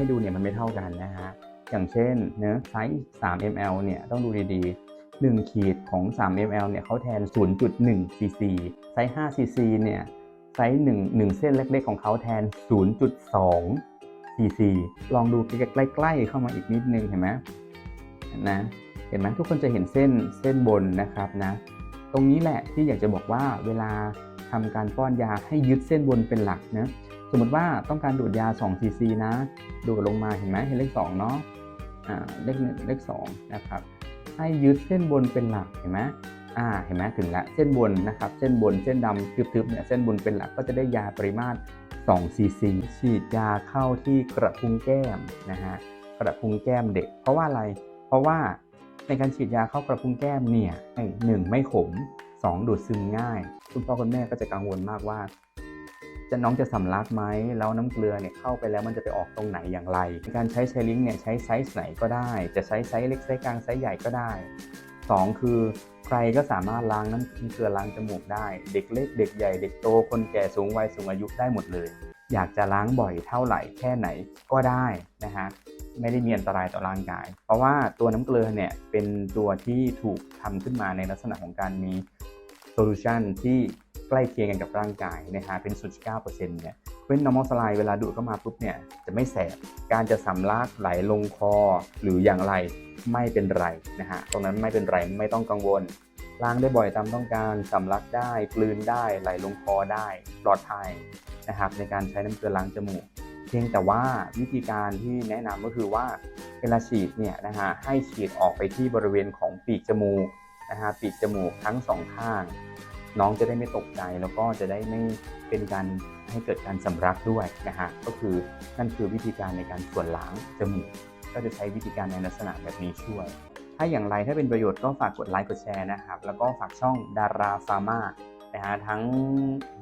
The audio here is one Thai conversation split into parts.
ให้ดูเนี่ยมันไม่เท่ากันนะฮะ อย่างเช่นเนื้อไซส์ 3 ml เนี่ยต้องดูดีๆ 1 ขีดของ 3 ml เนี่ยเขาแทน 0.1 cc ไซส์ 5 cc เนี่ยไซส์1 1 เส้นเล็กๆ ของเขาแทน 0.2 cc ลองดูใกล้ๆเข้ามาอีกนิดนึงเห็นไหมนะเห็นไหมทุกคนจะเห็นเส้นเส้นบนนะครับนะตรงนี้แหละที่อยากจะบอกว่าเวลาทำการป้อนยาให้ยึดเส้นบนเป็นหลักนะ สมมติว่าต้องการดูดยา2 cc นะ ดูดลงมาเห็นไหมเห็นเลข2เนาะอ่าเลขหนึ่งเลข2นะครับให้ยึดเส้นบนเป็นหลักเห็นไหมอ่าเห็นไหมถึงละเส้นบนนะครับเส้นบนเส้นดำทึบๆเนี่ยเส้นบนเป็นหลักก็จะได้ยาปริมาตร2 cc ฉีดยาเข้าที่กระพุ้งแก้มนะฮะกระพุ้งแก้มเด็ก เพราะว่าอะไร เพราะว่าในการฉีดยาเข้ากระพุ้งแก้มเนี่ยหนึ่งไม่ขมสองดูดซึมง่าย คุณพ่อคุณแม่ก็จะกังวลมากว่า จะน้องจะสำลักไหมแล้วน้ำเกลือเนี่ยเข้าไปแล้วมันจะไปออกตรงไหนอย่างไร การใช้ไชลิงเนี่ยใช้ไซส์ไหนก็ได้ จะใช้ไซส์เล็กไซส์กลางไซส์ใหญ่ก็ได้สองคือใครก็สามารถล้างน้ำเกลือล้างจมูกได้ เด็กเล็กเด็กใหญ่เด็กโตคนแก่สูงวัยสูงอายุได้หมดเลย อยากจะล้างบ่อยเท่าไหร่แค่ไหนก็ได้นะฮะไม่ได้มีอันตรายต่อร่างกาย เพราะว่าตัวน้ำเกลือเนี่ยเป็นตัวที่ถูกทำขึ้นมาในลักษณะของการมีโซลูชันที่ ใกล้เคียงกันกับร่างกายนะฮะเป็น0.9%เนี่ยเป็น normal saline เวลาดูดเข้ามาปุ๊บเนี่ยจะไม่แสบการจะสำลักไหลลงคอหรืออย่างไรไม่เป็นไรนะฮะตรงนั้นไม่เป็นไรไม่ต้องกังวลล้างได้บ่อยตามต้องการสำลักได้กลืนได้ไหลลงคอได้ปลอดภัยนะครับในการใช้น้ำเกลือล้างจมูก เพียงแต่ว่าวิธีการที่แนะนำก็คือว่าเวลาฉีดเนี่ยนะฮะให้ฉีดออกไปที่บริเวณของปีกจมูกนะฮะปีกจมูกทั้งสองข้าง น้องจะได้ไม่ตกใจแล้วก็จะได้ไม่เป็นการให้เกิดการสำลักด้วยนะฮะก็คือนั่นคือวิธีการในการส่วนล้างจมูกก็จะใช้วิธีการในลักษณะแบบนี้ช่วย ถ้าอย่างไรถ้าเป็นประโยชน์ก็ฝากกดไลค์กดแชร์นะครับ แล้วก็ฝากช่องดาราฟาร์มานะฮะทั้ง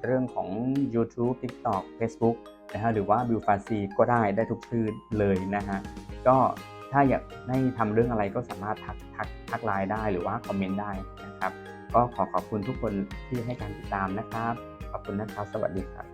เรื่องของ YouTube TikTok Facebook นะฮะหรือว่าบิวฟาซีก็ได้ได้ทุกชื่อเลยนะฮะก็ถ้าอยากให้ทำเรื่องอะไรก็สามารถทักทักทักไลน์ได้หรือว่าคอมเมนต์ได้นะครับ ก็ขอขอบคุณทุกคนที่ให้การติดตามนะครับ ขอบคุณนะครับ สวัสดีครับ